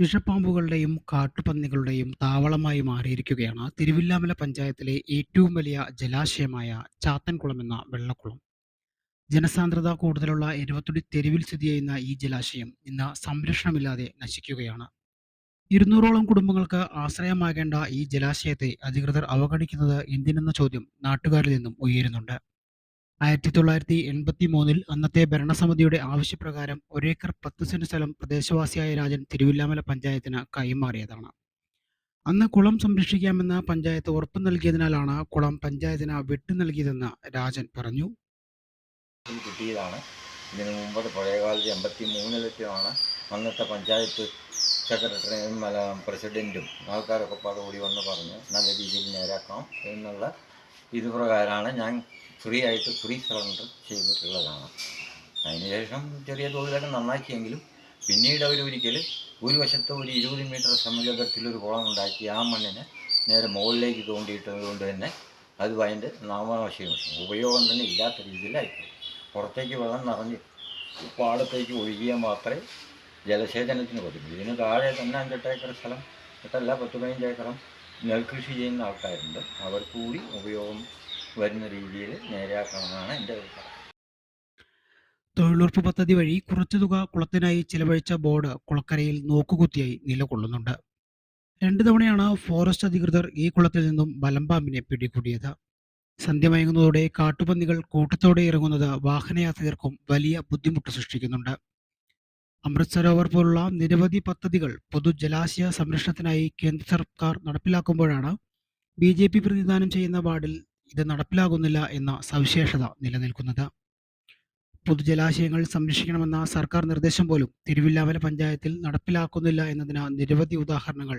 വിഷപ്പാമ്പുകളുടെയും കാട്ടുപന്നികളുടെയും താവളമായി മാറിയിരിക്കുകയാണ് തിരുവില്ലാമല പഞ്ചായത്തിലെ ഏറ്റവും വലിയ ജലാശയമായ ചാത്തൻകുളം എന്ന വെള്ളക്കുളം. ജനസാന്ദ്രത കൂടുതലുള്ള എരുവത്തുടി തെരുവിൽ സ്ഥിതി ചെയ്യുന്ന ഈ ജലാശയം ഇന്ന് സംരക്ഷണമില്ലാതെ നശിക്കുകയാണ്. ഇരുന്നൂറോളം കുടുംബങ്ങൾക്ക് ആശ്രയമാകേണ്ട ഈ ജലാശയത്തെ അധികൃതർ അവഗണിക്കുന്നത് എന്തിനെന്ന ചോദ്യം നാട്ടുകാരിൽ നിന്നും ഉയരുന്നുണ്ട്. ആയിരത്തി തൊള്ളായിരത്തി എൺപത്തി മൂന്നിൽ അന്നത്തെ ഭരണസമിതിയുടെ ആവശ്യപ്രകാരം ഒരേക്കർ പത്ത് സെന്റ് സ്ഥലം പ്രദേശവാസിയായ രാജൻ തിരുവില്ലാമല പഞ്ചായത്തിന് കൈമാറിയതാണ്. അന്ന് കുളം സംരക്ഷിക്കാമെന്ന് പഞ്ചായത്ത് ഉറപ്പ് നൽകിയതിനാലാണ് കുളം പഞ്ചായത്തിന് വിട്ടു നൽകിയതെന്ന് രാജൻ പറഞ്ഞു. കിട്ടിയതാണ്. ഇതിന് മുമ്പ് പഴയകാലത്ത് എൺപത്തി മൂന്നിലൊക്കെയാണ് അന്നത്തെ പഞ്ചായത്ത് സെക്രട്ടറിയും മല പ്രസിഡന്റും ആൾക്കാരൊക്കെ പാടെ വന്ന് പറഞ്ഞ് നല്ല രീതിയിൽ നേരാക്കാം എന്നുള്ള ഇത് പ്രകാരമാണ് ഞാൻ ഫ്രീ ആയിട്ട് ഫ്രീ സറണ്ടർ ചെയ്തിട്ടുള്ളതാണ് അതിനുശേഷം ചെറിയ തോതിലൊക്കെ നന്നാക്കിയെങ്കിലും പിന്നീട് അവർ ഒരിക്കൽ ഒരു വശത്ത് ഒരു ഇരുപത് മീറ്റർ സമുദ്രത്തിലൊരു കുളം ഉണ്ടാക്കി ആ മണ്ണിനെ നേരെ മുകളിലേക്ക് തോണ്ടിയിട്ടത് കൊണ്ട് തന്നെ അത് അതിന്റെ നാമാവശയം ഉപയോഗം തന്നെ ഇല്ലാത്ത രീതിയിലായിപ്പോയി. പുറത്തേക്ക് വെള്ളം നിറഞ്ഞ് പാടത്തേക്ക് ഒഴുകിയാൽ മാത്രമേ ജലസേചനത്തിന് പറ്റും ഇതിന് താഴെ തന്നെ അഞ്ചെട്ട് ഏക്കർ സ്ഥലം എട്ടല്ല പത്ത് പതിനഞ്ച് ഏക്കറും നെൽകൃഷി ചെയ്യുന്ന ആൾക്കാരുണ്ട്. അവർ കൂടി ഉപയോഗം വരുന്ന രീതിയിൽ നേരെയാക്കണമെന്നാണ് എന്റെ അഭിപ്രായം തൊഴിലുറപ്പ് പദ്ധതി വഴി കുറച്ചു തുക കുളത്തിനായി ചിലവഴിച്ച ബോർഡ് കുളക്കരയിൽ നോക്കുകുത്തിയായി നിലകൊള്ളുന്നുണ്ട്. രണ്ടു തവണയാണ് ഫോറസ്റ്റ് അധികൃതർ ഈ കുളത്തിൽ നിന്നും വലമ്പാമ്പിനെ പിടികൂടിയത്. സന്ധ്യമയങ്ങുന്നതോടെ കാട്ടുപന്നികൾ കൂട്ടത്തോടെ ഇറങ്ങുന്നത് വാഹനയാത്രികർക്കും വലിയ ബുദ്ധിമുട്ട് സൃഷ്ടിക്കുന്നുണ്ട്. അമൃത് സരോവർ പോലുള്ള നിരവധി പദ്ധതികൾ പൊതുജലാശയ സംരക്ഷണത്തിനായി കേന്ദ്ര സർക്കാർ നടപ്പിലാക്കുമ്പോഴാണ് ബി ജെ പി പ്രതിനിധാനം ചെയ്യുന്ന വാർഡിൽ ഇത് നടപ്പിലാകുന്നില്ല എന്ന സവിശേഷത നിലനിൽക്കുന്നത്. പൊതുജലാശയങ്ങൾ സംരക്ഷിക്കണമെന്ന സർക്കാർ നിർദ്ദേശം പോലും തിരുവില്ലാമല പഞ്ചായത്തിൽ നടപ്പിലാക്കുന്നില്ല എന്നതിന് നിരവധി ഉദാഹരണങ്ങൾ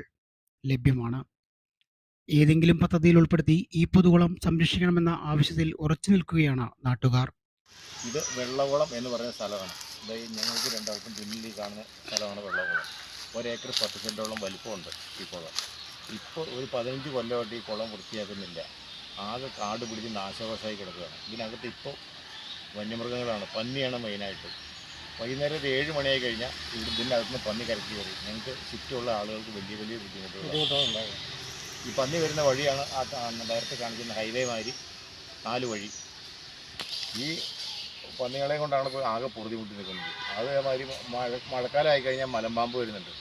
ലഭ്യമാണ്. ഏതെങ്കിലും പദ്ധതിയിൽ ഉൾപ്പെടുത്തി ഈ പൊതുകുളം സംരക്ഷിക്കണമെന്ന ആവശ്യത്തിൽ ഉറച്ചു നിൽക്കുകയാണ് നാട്ടുകാർ. ഇത് വെള്ളകുളം എന്ന് പറയുന്ന സ്ഥലമാണ്. അതായത് ഞങ്ങൾക്ക് രണ്ടാൾക്കും പിന്നിൽ കാണുന്ന സ്ഥലമാണ് വെള്ളകുളം. ഒരേക്കർ പത്ത് സെന്റോളം വലിപ്പമുണ്ട് ഈ കുളം ഇപ്പോൾ ഒരു പതിനഞ്ച് കൊല്ലമായിട്ട് ഈ കുളം വൃത്തിയാക്കുന്നില്ല. ആകെ കാട് പിടിച്ച് നാശവശമായി കിടക്കുകയാണ്. ഇതിനകത്ത് ഇപ്പോൾ വന്യമൃഗങ്ങളാണ്. പന്നിയാണ് മെയിനായിട്ട്. വൈകുന്നേരം ഒരു ഏഴ് മണിയായി കഴിഞ്ഞാൽ ഇവിടെ ഇതിന്റെ അകത്തുനിന്ന് പന്നി കരക്കി കയറി ഞങ്ങൾക്ക് ചുറ്റുമുള്ള ആളുകൾക്ക് വലിയ വലിയ ബുദ്ധിമുട്ടുകൾ ഈ പന്നി വരുന്ന വഴിയാണ് ആ ഡയറക്റ്റ് കാണിക്കുന്ന ഹൈവേ മാതിരി നാല് വഴി. ഈ പന്നികളെ കൊണ്ടാണ് ഇപ്പോൾ ആകെ പൊറുതിമുട്ടി നിൽക്കുന്നത് അതേമാതിരി മഴ മഴക്കാലമായി കഴിഞ്ഞാൽ മലമ്പാമ്പ് വരുന്നുണ്ട്.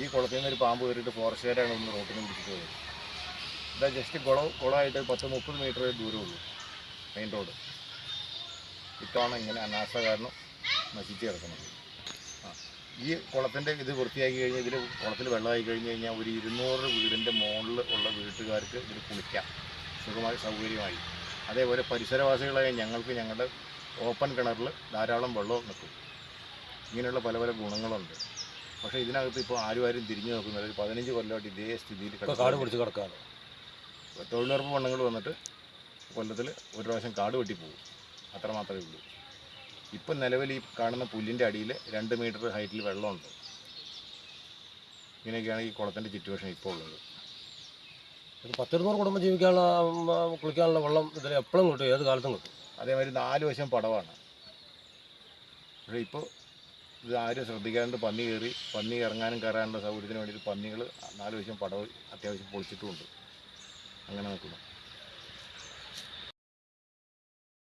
ഈ കുളത്തിൽ നിന്ന് ഒരു പാമ്പ് കയറിയിട്ട് ഫോറസ്റ്റുകാരാണ് ഒന്ന് റോട്ടിൽ നിന്ന് പിടിച്ചിട്ട് പോയത്. ഇതാ ജസ്റ്റ് കുളം കുളമായിട്ട് പത്ത് മുപ്പത് മീറ്റർ ദൂരമുള്ളൂ മെയിൻ റോഡ് ഇത്തവണ ഇങ്ങനെ അനാസ കാരണം നശിച്ച് കിടക്കുന്നത്. ഈ കുളത്തിന്റെ ഇത് വൃത്തിയാക്കി കഴിഞ്ഞാൽ ഇതിൽ കുളത്തിൽ വെള്ളമായി കഴിഞ്ഞ് കഴിഞ്ഞാൽ ഒരു ഇരുന്നൂറ് വീടിന്റെ മുകളിൽ ഉള്ള വീട്ടുകാർക്ക് ഇതിൽ കുളിക്കാം. സുഖമായി സൗകര്യമായി. അതേപോലെ പരിസരവാസികളായ ഞങ്ങൾക്ക് ഞങ്ങളുടെ ഓപ്പൺ കിണറിൽ ധാരാളം വെള്ളം നിൽക്കും. ഇങ്ങനെയുള്ള പല പല ഗുണങ്ങളുണ്ട്. പക്ഷേ ഇതിനകത്ത് ഇപ്പോൾ ആരും ആരും തിരിഞ്ഞു നോക്കുന്നില്ല. ഒരു പതിനഞ്ച് കൊല്ലമായിട്ട് ഇതേ സ്ഥിതിയിൽ കാട് പിടിച്ച് കിടക്കാണ്. തൊഴിലുറപ്പ് പണ്ടങ്ങൾ വന്നിട്ട് കൊല്ലത്തിൽ ഒരു പ്രാവശ്യം കാട് വെട്ടി പോകും. അത്ര മാത്രമേ ഉള്ളൂ. ഇപ്പം നിലവിൽ ഈ കാണുന്ന പുല്ലിന്റെ അടിയിൽ രണ്ട് മീറ്റർ ഹൈറ്റിൽ വെള്ളമുണ്ട്. ഇങ്ങനെയൊക്കെയാണ് ഈ കുളത്തിന്റെ സിറ്റുവേഷൻ ഇപ്പോൾ ഉള്ളത്. പത്തിരുന്നൂറ് കുടുംബം ജീവിക്കാനുള്ള കുളിക്കാനുള്ള വെള്ളം ഇതിൽ എപ്പോഴും കിട്ടും. ഏത് കാലത്തും കിട്ടും. അതേമാതിരി നാല് വശം പടവാണ്. പക്ഷേ ഇപ്പോൾ ഇത് ആരും ശ്രദ്ധിക്കാണ്ട് പന്നി കയറി പന്നി ഇറങ്ങാനും കയറാനുള്ള സൗകര്യത്തിന് വേണ്ടിയിട്ട് പന്നികൾ നാല് വശം പടവ് അത്യാവശ്യം പൊളിച്ചിട്ടുമുണ്ട്. അങ്ങനെ നിൽക്കുന്നു.